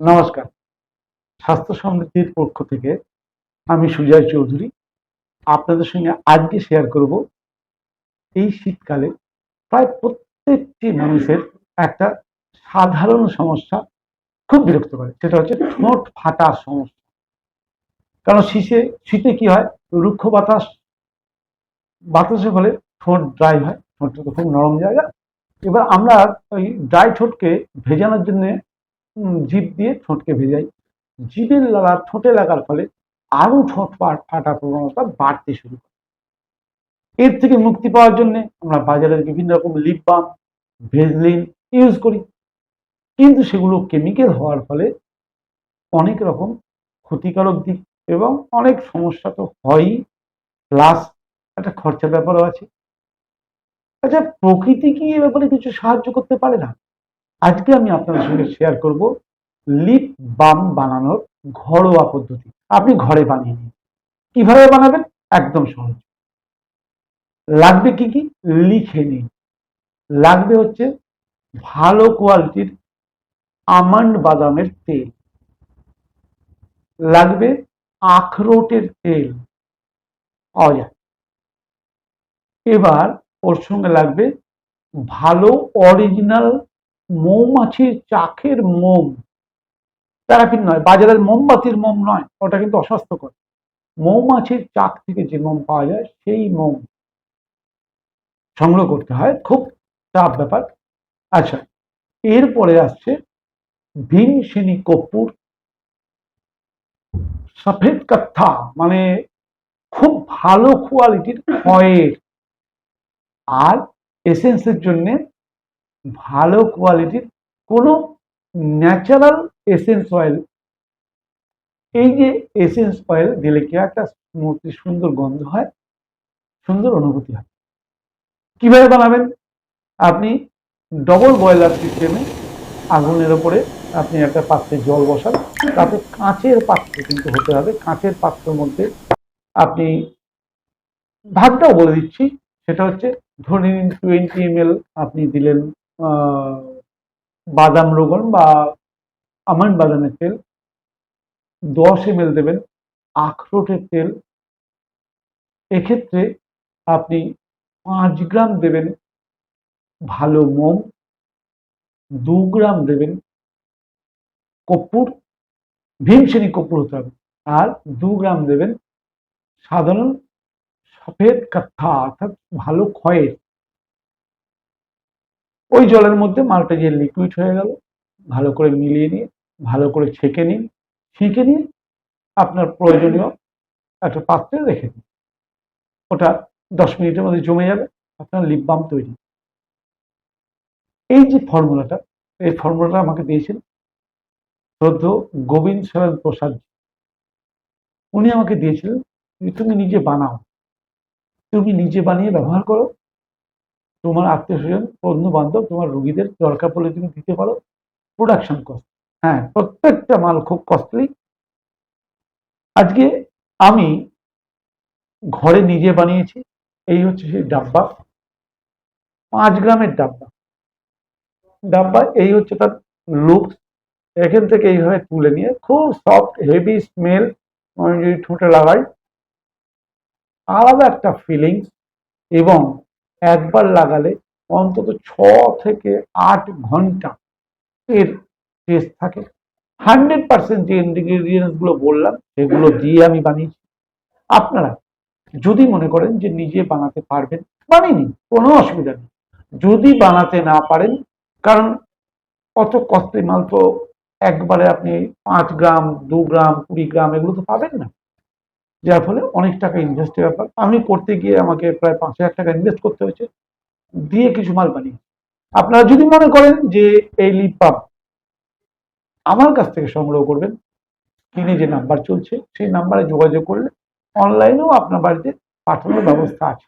নমস্কার। স্বাস্থ্য সমৃদ্ধির পক্ষ থেকে আমি সুজয় চৌধুরী আপনাদের সঙ্গে আজকে শেয়ার করব এই শীতকালে প্রায় প্রত্যেকটি মানুষের একটা সাধারণ সমস্যা খুব বিরক্ত করে, সেটা হচ্ছে ঠোঁট ফাটার সমস্যা। কারণ শীতে শীতে কি হয়? রুক্ষ বাতাস, বাতাসের ফলে ঠোঁট ড্রাই হয়, ঠোঁটটা তো খুব নরম জায়গা। এবার আমরা ওই ড্রাই ঠোঁটকে ভেজানোর জন্য জিভ দিয়ে ঠোঁটকে ভেজাই। জিভের লাগা, ঠোঁটে লাগার ফলে আরও ঠোঁট ফাটা প্রবণতা বাড়তে শুরু করে। এর থেকে মুক্তি পাওয়ার জন্য আমরা বাজারের বিভিন্ন রকম লিপ বাম ভেজলিন ইউজ করি। কিন্তু সেগুলো কেমিক্যাল হওয়ার ফলে অনেক রকম ক্ষতিকারক দিক এবং অনেক সমস্যা তো হয়ই। প্লাস একটা খরচার ব্যাপারও আছে। আচ্ছা প্রকৃতি কি এ ব্যাপারে কিছু সাহায্য করতে পারে না? আজকে আমি আপনাদের সঙ্গে শেয়ার করব লিপ বাম বানানোর ঘরোয়া পদ্ধতি। আপনি ঘরে বানিয়ে নিন। কীভাবে বানাবেন? একদম সহজ। লাগবে কি কি? লিখে নিন। লাগবে হচ্ছে ভালো কোয়ালিটির আমন্ড বাদামের তেল। লাগবে আখরোটের তেল। পাওয়া যায় এবার ওর সঙ্গে লাগবে ভালো অরিজিনাল মৌমাছির চাকের মোম। প্যারাফিন নয়, বাজারের মোমবাতির মোম নয়, ওটা কিন্তু অস্বাস্থ্যকর। মৌমাছির চাক থেকে যে মোম পাওয়া যায়, সেই মোম সংগ্রহ করতে হয়, খুব চাপ ব্যাপার। আচ্ছা এরপরে আসছে ভীমসেনী কর্পূর। সফেদ কাত্থা মানে খুব ভালো কোয়ালিটির খয়ের। আর এসেন্সের জন্য ভালো কোয়ালিটির কোনো ন্যাচারাল এসেন্স অয়েল এই যে এসেন্স অয়েল দিলে কি একটা মূর্তি সুন্দর গন্ধ হয়, সুন্দর অনুভূতি হয়। কীভাবে বানাবেন? আপনি ডবল বয়লার সিস্টেমে আগুনের ওপরে আপনি একটা পাত্রে জল বসান, তাতে কাঁচের পাত্র কিন্তু হতে হবে, কাঁচের পাত্রের মধ্যে আপনি ভাগটাও বলে দিচ্ছি, সেটা হচ্ছে ধরে নিন টোয়েন্টি এম আপনি দিলেন বাদাম রোগন বা আমন্ড বাদামের তেল। দশ এম দেবেন, আখরোটের তেল। এক্ষেত্রে আপনি পাঁচ গ্রাম দেবেন ভালো মোম, দু গ্রাম দেবেন কর্পূর, ভীমসেনী কর্পূর হতে হবে। আর দু গ্রাম দেবেন সাধারণ সফেদ কাঠা অর্থাৎ ভালো ক্ষয়ের ওই জলের মধ্যে মালটা যে লিকুইড হয়ে গেল, ভালো করে মিলিয়ে নিয়ে, ভালো করে ছেঁকে নিন, ছেঁকে নিয়ে আপনার প্রয়োজনীয় একটা পাত্রে রেখে দিন। ওটা দশ মিনিটের মধ্যে জমে যাবে, আপনার লিপ বাম তৈরি। এই যে ফর্মুলাটা, এই ফর্মুলাটা আমাকে দিয়েছেন শ্রদ্ধ গোবিন্দ শরণ প্রসাদ উনি আমাকে দিয়েছিলেন তুমি নিজে বানাও, তুমি নিজে বানিয়ে ব্যবহার করো তোমার আত্মীয় স্বজন বন্ধু বান্ধব তোমার রুগীদের দরকার পড়লে তুমি দিতে পারো। প্রোডাকশন কস্ট হ্যাঁ প্রত্যেকটা মাল খুব কস্টলি আজকে আমি ঘরে নিজে বানিয়েছি, এই হচ্ছে সেই ডাব্বা। পাঁচ গ্রামের ডাব্বা। ডাব্বা, এই হচ্ছে তার লুক এখান থেকে এইভাবে তুলে নিয়ে খুব সফট হেভি স্মেল আমি যদি ঠোঁটে লাগাই, আলাদা একটা ফিলিংস এবং একবার লাগালে অন্তত ছ থেকে আট ঘণ্টা এর টেস্ট থাকে। হান্ড্রেড পার্সেন্ট যে ইনগ্রিডিয়েন্টসগুলো বললাম, সেগুলো দিয়ে আমি বানিয়েছি। আপনারা যদি মনে করেন যে নিজে বানাতে পারবেন, বানিয়ে নিন, কোনো অসুবিধা নেই। যদি বানাতে না পারেন, কারণ অত কস্টলি মাল তো একবারে আপনি পাঁচ গ্রাম, দু গ্রাম, কুড়ি গ্রাম এগুলো তো পাবেন না। যার ফলে অনেক টাকা ইনভেস্টের ব্যাপার। আমি করতে গিয়ে আমাকে প্রায় পাঁচ হাজার টাকা ইনভেস্ট করতে হয়েছে। দিয়ে কিছু মাল বানিয়ে আপনারা যদি মনে করেন যে এই লিপ পাম্প আমার কাছ থেকে সংগ্রহ করবেন স্ক্রিনে যে নাম্বার চলছে, সেই নাম্বারে যোগাযোগ করলে অনলাইনেও আপনার বাড়িতে পাঠানোর ব্যবস্থা আছে।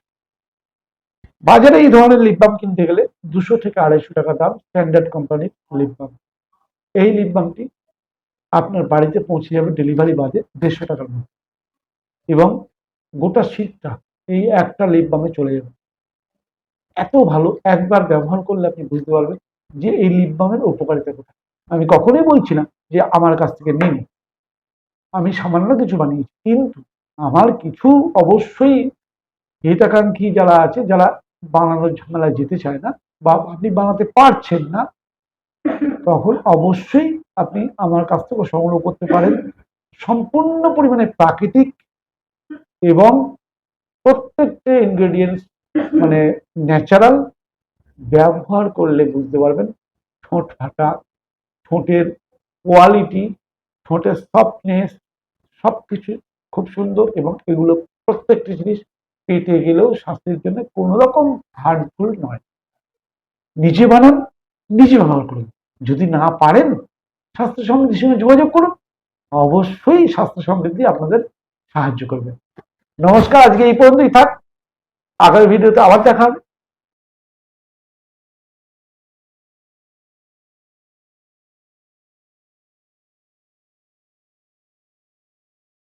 বাজারে এই ধরনের লিপ বাম কিনতে গেলে দুশো থেকে আড়াইশো টাকা দাম স্ট্যান্ডার্ড কোম্পানির লিপ বাম এই লিপ বামটি আপনার বাড়িতে পৌঁছে যাবে ডেলিভারি বাদে দেড়শো টাকার মধ্যে। এবং গোটা শীতটা এই একটা লিপ বামে চলে যাবে। এত ভালো একবার ব্যবহার করলে আপনি বুঝতে পারবেন যে এই লিপ বামের উপকারিতা কোথায়। আমি কখনোই বলছি না যে আমার কাছ থেকে নিন। আমি সামান্য কিছু বানিয়েছি, কিন্তু আমার কিছু অবশ্যই হিতাকাঙ্ক্ষী যারা আছে, যারা বানানোর ঝামেলায় যেতে চায় না বা আপনি বানাতে পারছেন না, তখন অবশ্যই আপনি আমার কাছ থেকে সংগ্রহ করতে পারেন। সম্পূর্ণ পরিমাণে প্রাকৃতিক এবং প্রত্যেকটা ইনগ্রেডিয়েন্টস মানে ন্যাচারাল ব্যবহার করলে বুঝতে পারবেন ঠোঁট ফাটা, ঠোঁটের কোয়ালিটি ঠোঁটের সফটনেস সব কিছু খুব সুন্দর এবং এগুলো প্রত্যেকটি জিনিস পেটে গেলেও স্বাস্থ্যের জন্য কোনো রকম হার্মফুল নয়। নিজে বানান, নিজে ব্যবহার করুন। যদি না পারেন স্বাস্থ্য সমৃদ্ধির সঙ্গে যোগাযোগ করুন, অবশ্যই স্বাস্থ্য সমৃদ্ধি আপনাদের সাহায্য করবে নমস্কার আজকে এই পর্যন্তই থাক। আগামী ভিডিওতে আবার দেখা হবে।